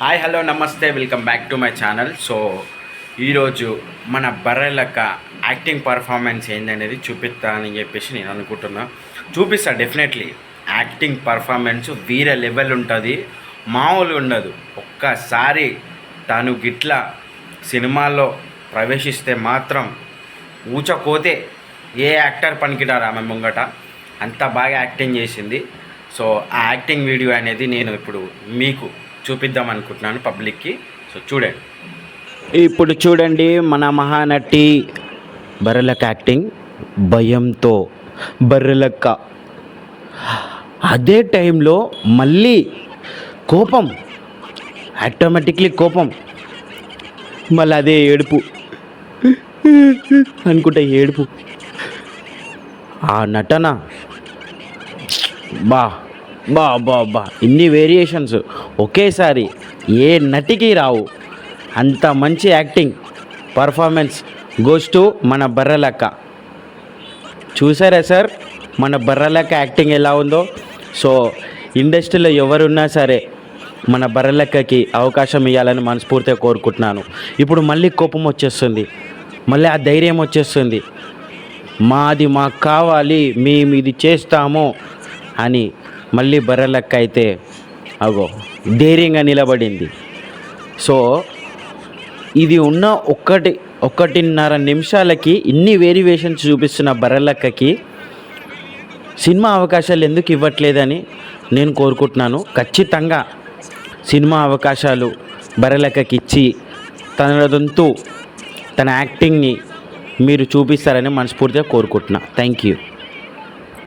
Hi hello నమస్తే welcome back to my channel. So ఈరోజు మన బర్రెలక్క యాక్టింగ్ పర్ఫార్మెన్స్ ఏందనేది చూపిస్తానని చెప్పేసి నేను అనుకుంటున్నా. చూపిస్తా డెఫినెట్లీ. యాక్టింగ్ పర్ఫార్మెన్స్ వీరే లెవెల్ ఉంటుంది. మామూలు ఉండదు. ఒక్కసారి తను గిట్ల సినిమాల్లో ప్రవేశిస్తే మాత్రం ఊచకోతే ఏ యాక్టర్ పనికిరారు ఆమె ముంగట. అంత బాగా యాక్టింగ్ చేసింది. సో ఆ యాక్టింగ్ వీడియో అనేది నేను ఇప్పుడు మీకు చూపిద్దాం అనుకుంటున్నాను పబ్లిక్కి. సో చూడండి. ఇప్పుడు చూడండి మన మహానటి బర్రెలకు యాక్టింగ్ భయంతో. బర్రెలక్క. అదే టైంలో మళ్ళీ కోపం. ఆటోమేటిక్లీ కోపం. మళ్ళీ అదే ఏడుపు. అనుకుంటా ఏడుపు. ఆ నటన. బా. బా బా బా ఇన్ని వేరియేషన్స్ ఒకేసారి ఏ నటికి రావు. అంత మంచి యాక్టింగ్ పర్ఫార్మెన్స్ గోస్ టు మన బర్రెలక్క. చూసారా సార్ మన బర్రెలక్క యాక్టింగ్ ఎలా ఉందో? సో ఇండస్ట్రీలో ఎవరున్నా సరే మన బర్రెలక్కకి అవకాశం ఇవ్వాలని మనస్ఫూర్తిగా కోరుకుంటున్నాను. ఇప్పుడు మళ్ళీ కోపం వచ్చేస్తుంది. మళ్ళీ ఆ ధైర్యం వచ్చేస్తుంది. మాది మాకు కావాలి మేము ఇది చేస్తాము అని మళ్ళీ బర్రెలక్క అయితే అగో ధైర్యంగా నిలబడింది. సో ఇది ఉన్న ఒక్కటి ఒకటిన్నర నిమిషాలకి ఇన్ని వేరియేషన్స్ చూపిస్తున్న బర్రెలక్కకి సినిమా అవకాశాలు ఎందుకు ఇవ్వట్లేదని నేను కోరుకుంటున్నాను. ఖచ్చితంగా సినిమా అవకాశాలు బర్రెలక్కకి ఇచ్చి తనదంతు తన యాక్టింగ్ని మీరు చూపిస్తారని మనస్ఫూర్తిగా కోరుకుంటున్నా. Thank you.